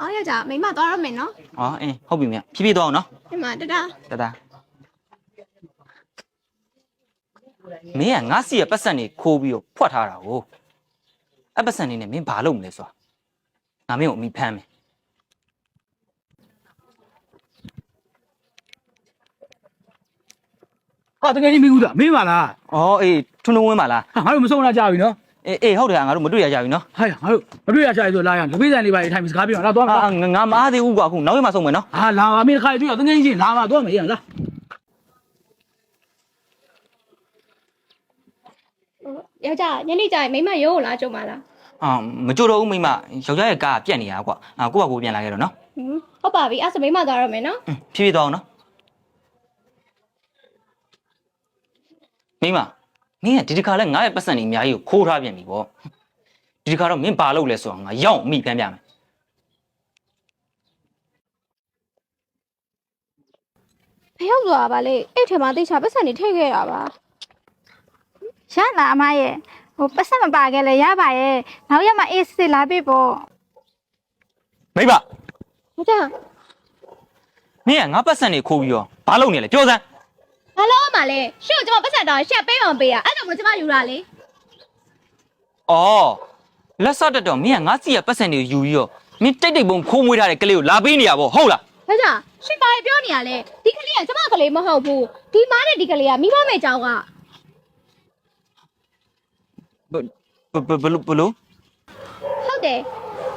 အော်ယောက်ျားမိမသွားရမယ်နော်ဟောအင်းဟုတ်ပြီမြတ်ဖြည်းဖြည်းသွားအောင်နော်ဒီမှာတတတတမင်းကငါစီရဲ့ပတ်စံနေခိုးပြီးတော့ဖွက်ထားတာကိုအဲ့ပတ်စံနေနဲ့မင်းဘာလုပ်မလဲဆိုတာငါမင်းကိုအမိဖမ်းမယ်ဟာတကယ်ကြီးမင်းဦးသားမင်းပါလားဩအေးထွန်းထွန်းဝင်းပါလားဟာငါတို့မဆုံးလာကြပြီနော် အေးအေးဟုတ်တယ်ငါတို့မတွေ့ရကြပြီနော်ဟာငါတို့မတွေ့ရချင်ဆိုလာရလပိစံလေးပါထိုင်ပြီးစကားပြောအောင်လာသွားမအာလားငါငါမအားသေးဘူးကွာအခုနောက်ရမှဆုံးမယ်နော်ဟာလာပါမင်းတစ်ခါတွေ့ရတကယ်ကြီးလာပါသွားမယ်ရလားယောက်ျားညနေကျရင်မိမရုံးကိုလာကြုံပါလားအာမကြိုတော့ဘူးမိမယောက်ျားရဲ့ကားကပြက်နေတာကွာအာကိုယ့်ဘာကိုယ်ပြန်လာခဲ့တော့နော်ဟင်ဟုတ်ပါပြီအဲ့ဆိုမိမသွားရမယ်နော်ဟွန်းဖြည်းဖြည်းသွားအောင်နော်မိမ မင်းကဒီတစ်ခါလဲငါ့ရဲ့ပတ်စံနေအများကြီးကိုခိုးထားပြန်ပြီပေါ့ဒီတစ်ခါတော့မင်းဘာလုပ်လဲဆိုတော့ငါရောက်အောင်အမိဖမ်းပြမယ်ဖျောက်သွားပါလေအဲ့ထဲမှာတိတ်ချပတ်စံနေထည့်ခဲ့တာပါရလာအမရဲ့ဟိုပတ်ဆက်မပါခဲ့လဲရပါရဲ့နောက်ရက်မှအေးစစ်စစ်လာပြီပေါ့မိမယောက်ျားမင်းကငါပတ်စံနေခိုးပြီးတော့ဘာလုပ်နေလဲပြောစမ်း ဘာလို့မှလဲရှင့်ကိုကျွန်မပတ်စံတောင်းရှင့်ပေးမှမပေးရအဲ့ကြောင့်မလို့ကျွန်မယူတာလေအော်လက်စတက်တော့မင်းကငါစီရဲ့ပတ်စံနေယူပြီးတော့မင်းတိတ်တိတ်ပုံခိုးမွေးထားတဲ့ကလေးကိုလာပေးနေရပေါ့ဟုတ်လားယောက်ျားရှင့်ပါပြောနေရလဲဒီကလေးကကျွန်မကလေးမဟုတ်ဘူးဒီမားနဲ့ဒီကလေးကမိမမဲ့ကြောင်းကဘဘဘလို့ဘလို့ဟုတ်တယ်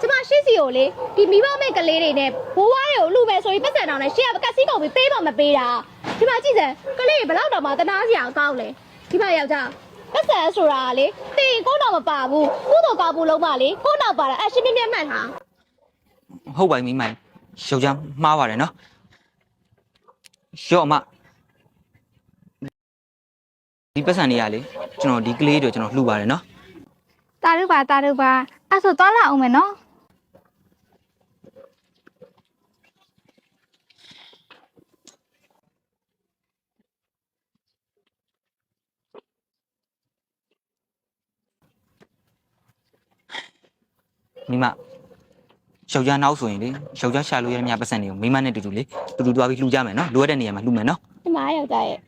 ကျမရှင်းစီကိုလေဒီမိဘမဲ့ကလေးတွေနဲ့ဘိုးဝါးတွေကိုလူပဲဆိုပြီးပတ်စံတောင်းနဲ့ရှင်းကကက်စီကုန်ပြီးပေးမှမပေးတာဒီမှာကြည့်စမ်းကလေးတွေဘယ်တော့တော့မှတနာစရာကောင်းလဲဒီမှာယောက်ျားပတ်စံဆိုတာကလေတင်ကိုတော့မပါဘူးကုသိုလ်ကောင်းမှုလုံးမလေကိုတော့ပါတာအရှင်းပြင်းပြင်းမှတ်ထားဟုတ်ပါပြီမိမယောက်ျားမှားပါတယ်နော်ရော့အမဒီပတ်စံနေရလေကျွန်တော်ဒီကလေးတို့ကျွန်တော်လှူပါတယ်နော်တာရုပါတာရုပါအဲ့ဆိုသွားလာအောင်မယ်နော် မိမယောက်ျားနောက်ဆိုရင်လေယောက်ျားရှာလို့ရတဲ့မြပတ်စံတွေကိုမိမနဲ့တူတူလေတူတူသွားပြီးလှူကြမယ်နော်လိုအပ်တဲ့နေရာမှာလှူမယ်နော်ဒီမှာယောက်ျားရဲ့